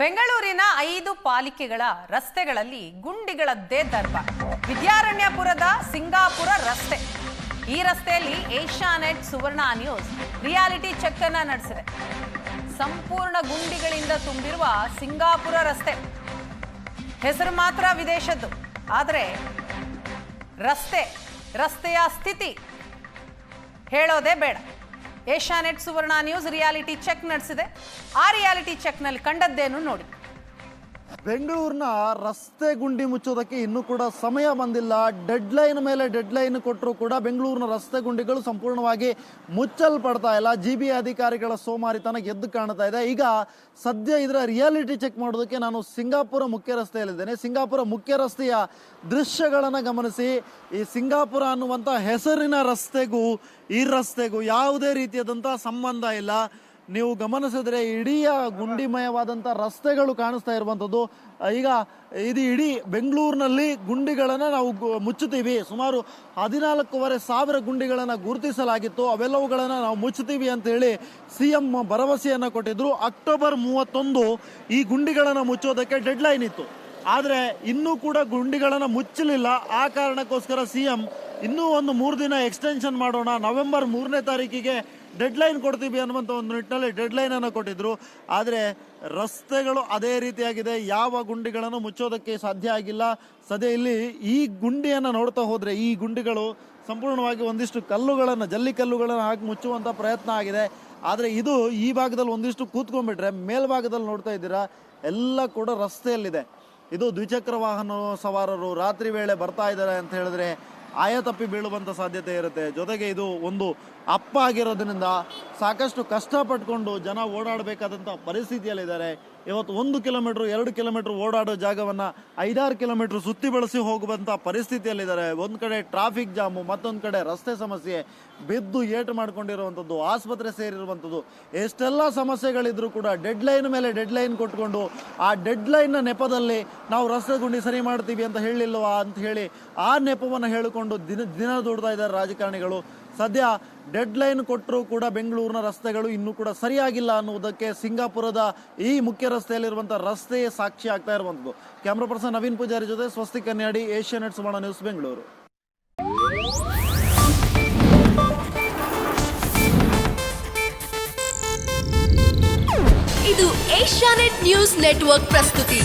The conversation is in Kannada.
ಬೆಂಗಳೂರಿನ ಐದು ಪಾಲಿಕೆಗಳ ರಸ್ತೆಗಳಲ್ಲಿ ಗುಂಡಿಗಳದ್ದೇ ದರ್ಬ ವಿದ್ಯಾರಣ್ಯಪುರದ ಸಿಂಗಾಪುರ ರಸ್ತೆ. ಈ ರಸ್ತೆಯಲ್ಲಿ Asianet Suvarna news reality check ಅನ್ನ ನಡೆಸಿದೆ. ಸಂಪೂರ್ಣ ಗುಂಡಿಗಳಿಂದ ತುಂಬಿರುವ ಸಿಂಗಾಪುರ ರಸ್ತೆ. ಹೆಸರು ಮಾತ್ರ ವಿದೇಶದ್ದು. ಆದರೆ ರಸ್ತೆ, ರಸ್ತೆಯ ಸ್ಥಿತಿ ಹೇಳೋದೇ ಬೇಡ. Asianet Suvarna news reality check ನಡೆಸಿದೆ. ಆ ರಿಯಾಲಿಟಿ ಚೆಕ್ನಲ್ಲಿ ಕಂಡದ್ದೇನು ನೋಡಿ. ಬೆಂಗಳೂರಿನ ರಸ್ತೆ ಗುಂಡಿ ಮುಚ್ಚೋದಕ್ಕೆ ಇನ್ನೂ ಕೂಡ ಸಮಯ ಬಂದಿಲ್ಲ. ಡೆಡ್ ಲೈನ್ ಮೇಲೆ ಡೆಡ್ ಲೈನ್ ಕೊಟ್ಟರೂ ಕೂಡ ಬೆಂಗಳೂರಿನ ರಸ್ತೆ ಗುಂಡಿಗಳು ಸಂಪೂರ್ಣವಾಗಿ ಮುಚ್ಚಲ್ಪಡ್ತಾ ಇಲ್ಲ. ಜಿ ಬಿ ಅಧಿಕಾರಿಗಳ ಸೋಮಾರಿತನ ಎದ್ದು ಕಾಣ್ತಾ ಇದೆ. ಈಗ ಸದ್ಯ ಇದರ ರಿಯಾಲಿಟಿ ಚೆಕ್ ಮಾಡೋದಕ್ಕೆ ನಾನು ಸಿಂಗಾಪುರ ಮುಖ್ಯ ರಸ್ತೆಯಲ್ಲಿದ್ದೇನೆ. ಸಿಂಗಾಪುರ ಮುಖ್ಯ ರಸ್ತೆಯ ದೃಶ್ಯಗಳನ್ನು ಗಮನಿಸಿ. ಈ ಸಿಂಗಾಪುರ ಅನ್ನುವಂಥ ಹೆಸರಿನ ರಸ್ತೆಗೂ ಈ ರಸ್ತೆಗೂ ಯಾವುದೇ ರೀತಿಯಾದಂಥ ಸಂಬಂಧ ಇಲ್ಲ. ನೀವು ಗಮನಿಸಿದ್ರೆ ಇಡೀ ಗುಂಡಿಮಯವಾದಂಥ ರಸ್ತೆಗಳು ಕಾಣಿಸ್ತಾ ಇರುವಂಥದ್ದು. ಈಗ ಇದು ಇಡೀ ಬೆಂಗಳೂರಿನಲ್ಲಿ ಗುಂಡಿಗಳನ್ನು ನಾವು ಮುಚ್ಚುತ್ತೀವಿ. ಸುಮಾರು ಹದಿನಾಲ್ಕೂವರೆ ಸಾವಿರ ಗುಂಡಿಗಳನ್ನು ಗುರುತಿಸಲಾಗಿತ್ತು. ಅವೆಲ್ಲವುಗಳನ್ನು ನಾವು ಮುಚ್ಚುತ್ತೀವಿ ಅಂತ ಹೇಳಿ ಸಿ ಎಂ ಭರವಸೆಯನ್ನು ಕೊಟ್ಟಿದ್ರು. ಅಕ್ಟೋಬರ್ ಮೂವತ್ತೊಂದು ಈ ಗುಂಡಿಗಳನ್ನು ಮುಚ್ಚೋದಕ್ಕೆ ಡೆಡ್ ಲೈನ್ ಇತ್ತು. ಆದರೆ ಇನ್ನೂ ಕೂಡ ಗುಂಡಿಗಳನ್ನು ಮುಚ್ಚಲಿಲ್ಲ. ಆ ಕಾರಣಕ್ಕೋಸ್ಕರ ಸಿ ಎಂ ಇನ್ನೂ ಒಂದು ಮೂರು ದಿನ ಎಕ್ಸ್ಟೆನ್ಷನ್ ಮಾಡೋಣ. ನವೆಂಬರ್ ಮೂರನೇ ತಾರೀಕಿಗೆ ಡೆಡ್ ಲೈನ್ ಕೊಡ್ತೀವಿ ಅನ್ನುವಂಥ ಒಂದು ನಿಟ್ಟಿನಲ್ಲಿ ಡೆಡ್ ಲೈನ್ ಅನ್ನು ಕೊಟ್ಟಿದ್ರು. ಆದರೆ ರಸ್ತೆಗಳು ಅದೇ ರೀತಿಯಾಗಿದೆ. ಯಾವ ಗುಂಡಿಗಳನ್ನು ಮುಚ್ಚೋದಕ್ಕೆ ಸಾಧ್ಯ ಆಗಿಲ್ಲ. ಸದ್ಯ ಇಲ್ಲಿ ಈ ಗುಂಡಿಯನ್ನು ನೋಡ್ತಾ ಹೋದರೆ ಈ ಗುಂಡಿಗಳು ಸಂಪೂರ್ಣವಾಗಿ ಒಂದಿಷ್ಟು ಕಲ್ಲುಗಳನ್ನು, ಜಲ್ಲಿ ಕಲ್ಲುಗಳನ್ನು ಹಾಕಿ ಮುಚ್ಚುವಂಥ ಪ್ರಯತ್ನ ಆಗಿದೆ. ಆದರೆ ಇದು ಈ ಭಾಗದಲ್ಲಿ ಒಂದಿಷ್ಟು ಕೂತ್ಕೊಂಡ್ಬಿಟ್ರೆ ಮೇಲ್ಭಾಗದಲ್ಲಿ ನೋಡ್ತಾ ಇದ್ದೀರಾ, ಎಲ್ಲ ಕೂಡ ರಸ್ತೆಯಲ್ಲಿದೆ. ಇದು ದ್ವಿಚಕ್ರ ವಾಹನ ಸವಾರರು ರಾತ್ರಿ ವೇಳೆ ಬರ್ತಾ ಇದ್ದಾರೆ ಅಂತ ಹೇಳಿದ್ರೆ ಆಯ ತಪ್ಪಿ ಬೀಳುವಂಥ ಸಾಧ್ಯತೆ ಇರುತ್ತೆ. ಜೊತೆಗೆ ಇದು ಒಂದು ಅಪ್ಪ ಆಗಿರೋದ್ರಿಂದ ಸಾಕಷ್ಟು ಕಷ್ಟಪಟ್ಕೊಂಡು ಜನ ಓಡಾಡಬೇಕಾದಂಥ ಪರಿಸ್ಥಿತಿಯಲ್ಲಿದ್ದಾರೆ. ಇವತ್ತು ಒಂದು ಕಿಲೋಮೀಟ್ರ್, ಎರಡು ಕಿಲೋಮೀಟ್ರ್ ಓಡಾಡೋ ಜಾಗವನ್ನು ಐದಾರು ಕಿಲೋಮೀಟ್ರ್ ಸುತ್ತಿ ಬಳಸಿ ಹೋಗುವಂಥ ಪರಿಸ್ಥಿತಿಯಲ್ಲಿದ್ದಾರೆ. ಒಂದು ಕಡೆ ಟ್ರಾಫಿಕ್ ಜಾಮು ಮತ್ತೊಂದು ಕಡೆ ರಸ್ತೆ ಸಮಸ್ಯೆ, ಬಿದ್ದು ಏಟು ಮಾಡಿಕೊಂಡಿರುವಂಥದ್ದು, ಆಸ್ಪತ್ರೆ ಸೇರಿರುವಂಥದ್ದು, ಎಷ್ಟೆಲ್ಲ ಸಮಸ್ಯೆಗಳಿದ್ರು ಕೂಡ ಡೆಡ್ ಲೈನ್ ಮೇಲೆ ಡೆಡ್ ಲೈನ್ ಕೊಟ್ಕೊಂಡು ಆ ಡೆಡ್ ಲೈನ್ನ ನೆಪದಲ್ಲಿ ನಾವು ರಸ್ತೆ ಗುಂಡಿ ಸರಿ ಮಾಡ್ತೀವಿ ಅಂತ ಹೇಳಿಲ್ವಾ ಅಂತ ಹೇಳಿ ಆ ನೆಪವನ್ನು ಹೇಳಿಕೊಂಡು ದಿನ ದಿನ ದುಡ್ತಾ ಇದ್ದಾರೆ ರಾಜಕಾರಣಿಗಳು. ಸದ್ಯ ಡೆಡ್ ಲೈನ್ ಕೊಟ್ಟರೂ ಕೂಡ ಬೆಂಗಳೂರಿನ ರಸ್ತೆಗಳು ಇನ್ನೂ ಕೂಡ ಸರಿಯಾಗಿಲ್ಲ ಅನ್ನುವುದಕ್ಕೆ ಸಿಂಗಾಪುರದ ಈ ಮುಖ್ಯ ರಸ್ತೆಯಲ್ಲಿರುವಂಥ ರಸ್ತೆಯೇ ಸಾಕ್ಷಿ ಆಗ್ತಾ ಇರುವಂಥದ್ದು. ಕ್ಯಾಮ್ರಾ ಪರ್ಸನ್ ನವೀನ್ ಪೂಜಾರಿ ಜೊತೆ ಸ್ವಸ್ತಿ ಕನ್ಯಾಡಿ ಏಷ್ಯಾನೆಟ್ ಸುವರ್ಣ ನ್ಯೂಸ್ ಬೆಂಗಳೂರು. ಇದು ಏಷ್ಯಾನೆಟ್ ನ್ಯೂಸ್ ನೆಟ್ವರ್ಕ್ ಪ್ರಸ್ತುತಿ.